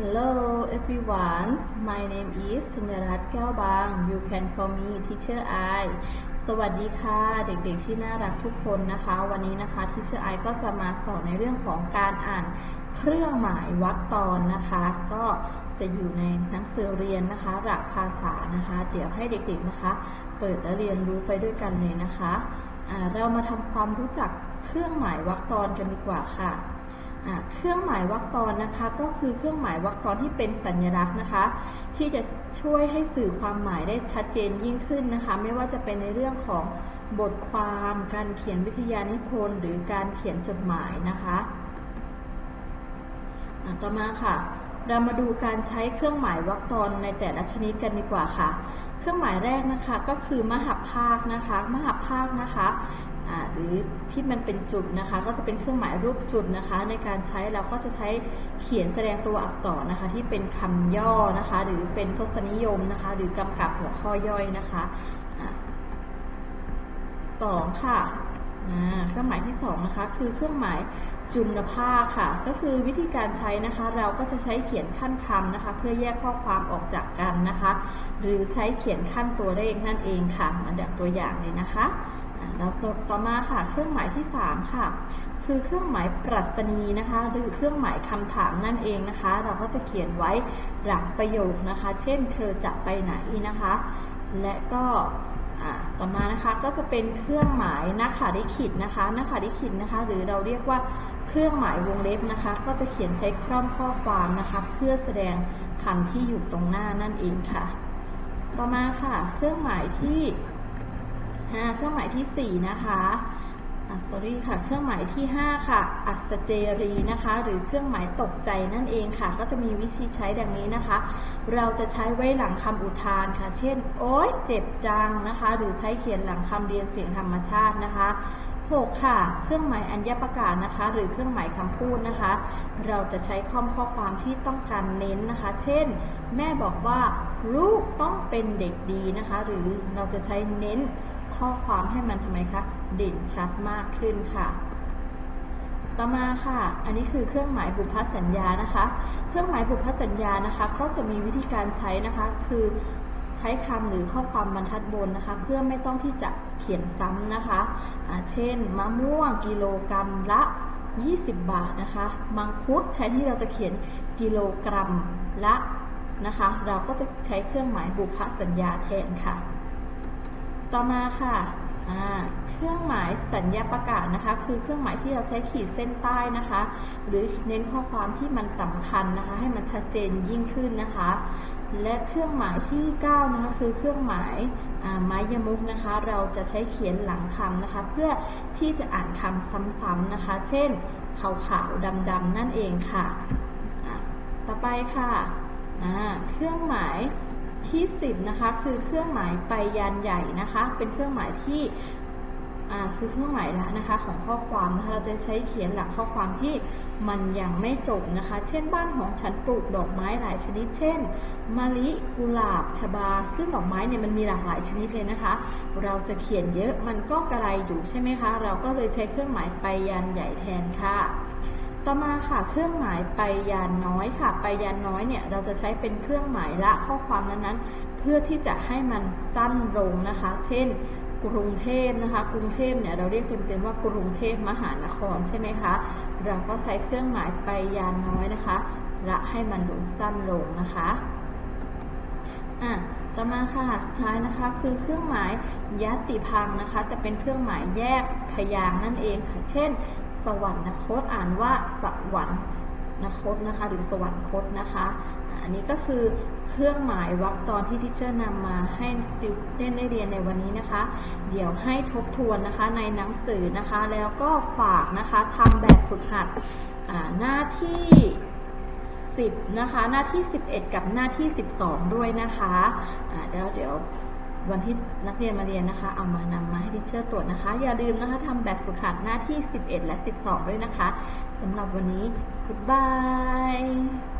Hello everyone my name is ชนรัตน์แก้วบาง you can call me teacher I สวัสดีค่ะ เด็กๆที่น่ารักทุกคนนะคะ วันนี้นะคะ teacher I ก็จะมาสอนในเรื่องของการอ่านเครื่องหมายวรรคตอนนะคะ ก็จะอยู่ในหนังสือเรียนนะคะ หลักภาษานะคะ เดี๋ยวให้เด็กๆนะคะ เปิดและเรียนรู้ไปด้วยกันเลยนะคะะเรามาทำความรู้จักเครื่องหมายวรรคตอนกันดีกว่าค่ะ เครื่องหมายวรรคตอนนะคะก็คือเครื่องหมายวรรคตอนที่เป็นสัญลักษณ์นะคะ ที่จะช่วยให้สื่อความหมายได้ชัดเจนยิ่งขึ้นนะคะ ไม่ว่าจะเป็นในเรื่องของบทความ การเขียนวิทยานิพนธ์ หรือการเขียนจดหมายนะคะต่อมาค่ะเรามาดูการใช้เครื่องหมายวรรคตอนในแต่ละชนิดกันดีกว่าค่ะ เครื่องหมายแรกนะคะก็คือมหภาคนะคะ มหภาคนะคะ หรือที่มันเป็นจุดนะคะ ก็จะเป็นเครื่องหมายรูปจุดนะคะ ในการใช้เราก็จะใช้เขียนแสดงตัวอักษรนะคะ ที่เป็นคำย่อนะคะ หรือเป็นทศนิยมนะคะ หรือกำกับหัวข้อย่อยนะคะสองค่ะเครื่องหมายที่2นะคะคือเครื่องหมายจุลภาคค่ะ ก็คือวิธีการใช้นะคะ เราก็จะใช้เขียนขั้นคำนะคะ เพื่อแยกข้อความออกจากกันนะคะ หรือใช้เขียนขั้นตัวเลขนั่นเองค่ะมาดับตัวอย่างเลยนะคะ แล้วต่อมาค่ะ เครื่องหมายที่ 3 ค่ะ คือเครื่องหมายปรัชนีนะคะ หรือเครื่องหมายคำถามนั่นเองนะคะ เราก็จะเขียนไว้หลังประโยคนะคะ เช่น เธอจะไปไหนนะคะ และก็ต่อมานะคะก็จะเป็นเครื่องหมายนักขาดิขิตนะคะนักขาดิขิตนะคะ หรือเราเรียกว่าเครื่องหมายวงเล็บนะคะ ก็จะเขียนใช้คร่อมข้อความนะคะ เพื่อแสดงคำที่อยู่ตรงหน้านั่นเองค่ะ ต่อมาค่ะ เครื่องหมายที่ เครื่องหมายที่ 4 นะคะอะ sorry ค่ะ เครื่องหมายที่ 5 ค่ะ อัศเจรีนะคะ หรือเครื่องหมายตกใจนั่นเองค่ะ ก็จะมีวิธีใช้ดังนี้นะคะ เราจะใช้ไว้หลังคำอุทานค่ะ เช่น โอ๊ย เจ็บจังนะคะ หรือใช้เขียนหลังคำเรียนเสียงธรรมชาตินะคะ6ค่ะ เครื่องหมายอัญญประกาศนะคะ หรือเครื่องหมายคำพูดนะคะ เราจะใช้ข้อข้อความที่ต้องการเน้นนะคะ เช่น แม่บอกว่า ลูกต้องเป็นเด็กดีนะคะ หรือเราจะใช้เน้น ข้อความให้มันทำไมคะเด่นชัดมากขึ้นค่ะ ต่อมาค่ะ อันนี้คือเครื่องหมายบุพสัญญานะคะ เครื่องหมายบุพสัญญานะคะก็จะมีวิธีการใช้นะคะ คือใช้คำหรือข้อความบรรทัดบนนะคะ เพื่อไม่ต้องที่จะเขียนซ้ำนะคะะเช่น มะม่วงกิโลกรัมละ 20 บาทนะคะ มังคุดแทนที่เราจะเขียนกิโลกรัมละนะคะ เราก็จะใช้เครื่องหมายบุพสัญญาแทนค่ะ ต่อมาค่ะเครื่องหมายสัญญาประกาศนะคะ คือเครื่องหมายที่เราใช้ขีดเส้นใต้นะคะ หรือเน้นข้อความที่มันสำคัญนะคะ ให้มันชัดเจนยิ่งขึ้นนะคะ และเครื่องหมายที่9นะคะคือเครื่องหมายไม้ยมุกนะคะ เราจะใช้เขียนหลังคำนะคะ เพื่อที่จะอ่านคำซ้ำๆนะคะ เช่นขาวๆดำๆนั่นเองค่ะ ต่อไปค่ะเครื่องหมาย ที่10นะคะคือเครื่องหมายไปยันใหญ่นะคะ เป็นเครื่องหมายที่คือเครื่องหมายละนะคะของข้อความนะคะเราจะใช้เขียนหลักข้อความที่มันยังไม่จบนะคะ เช่นบ้านของฉันปลูกดอกไม้หลายชนิด เช่นมะลิกุหลาบชบา ซึ่งดอกไม้เนี่ยมันมีหลากหลายชนิดเลยนะคะ เราจะเขียนเยอะมันก็กระไรอยู่ใช่ไหมคะ เราก็เลยใช้เครื่องหมายไปยันใหญ่แทนค่ะ ต่อมาค่ะเครื่องหมายไปยานน้อยค่ะ ไปยานน้อยเนี่ยเราจะใช้เป็นเครื่องหมายละข้อความนั้นๆ เพื่อที่จะให้มันสั้นลงนะคะ เช่น กรุงเทพนะคะ กรุงเทพเนี่ยเราเรียกเต็มๆว่ากรุงเทพมหานครใช่ไหมคะเราก็ใช้เครื่องหมายไปยานน้อยนะคะละให้มันลงสั้นลงนะคะอะต่อมาค่ะสุดท้ายนะคะคือเครื่องหมายยัตติพังนะคะ จะเป็นเครื่องหมายแยกพยางนั่นเองค่ะ เช่น สวรรคตอ่านว่าสวรรคตนะคะหรือสวรรคตนะคะอันนี้ก็คือเครื่องหมายวรรคตอนที่ทิเชอร์นำมาให้สติเล่นได้เรียนในวันนี้นะคะ เดี๋ยวให้ทบทวนนะคะในหนังสือนะคะ แล้วก็ฝากนะคะทำแบบฝึกหัดหน้าที่ 10 นะคะ หน้าที่ 11 กับหน้าที่ 12 ด้วยนะคะเดี๋ยวเดี๋ยว วันที่นักเรียนมาเรียนนะคะ เอามานำมาให้ดิเชอร์ตรวจนะคะ อย่าลืมนะคะทำแบบฝึกหัดหน้าที่ 11 และ 12 ด้วยนะคะสำหรับวันนี้ goodbye